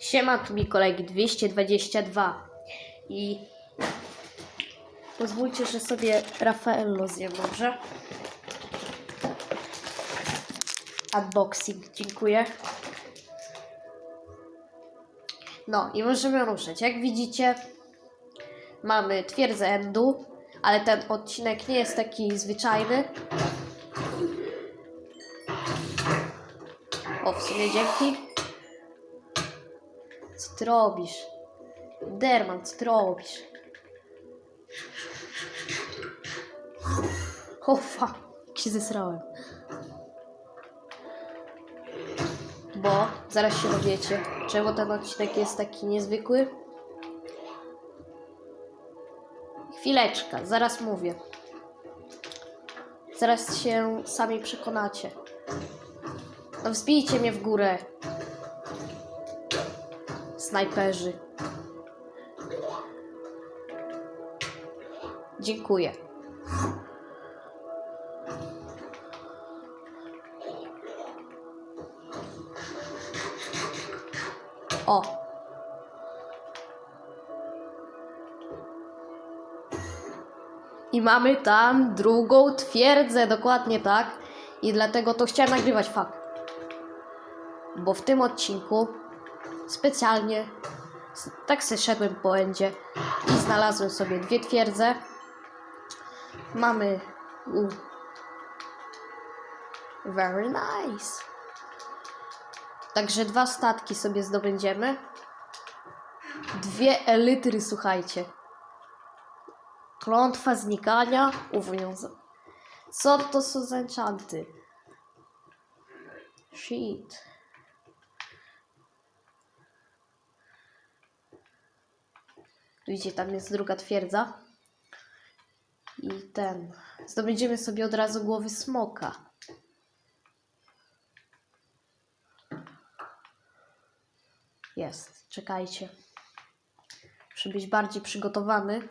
Siema, tu mi kolegi 222 i pozwólcie, że sobie Raffaello zjem, dobrze? Unboxing, dziękuję. No i możemy ruszyć. Jak widzicie, mamy twierdzę Endu, ale ten odcinek nie jest taki zwyczajny. O, w sumie dzięki. Co ty robisz? Derman, co ty robisz? O. Jak się zesrałem. Bo zaraz się dowiecie, czemu ten odcinek jest taki niezwykły. Chwileczka, zaraz mówię. Zaraz się sami przekonacie. No wzbijcie mnie w górę. Snajperzy. Dziękuję. O. I mamy tam drugą twierdzę, dokładnie tak. I dlatego to chciałem nagrywać fakt. Bo w tym odcinku specjalnie tak se szedłem po endzie i znalazłem sobie dwie twierdze. Mamy. U. Very nice. Także dwa statki sobie zdobędziemy. Dwie elitry, słuchajcie. Klątwa znikania uwiąza. Co to są za enchanty? Shit. Widzicie, tam jest druga twierdza. I ten. Zdobędziemy sobie od razu głowy smoka. Jest, czekajcie. Muszę być bardziej przygotowany.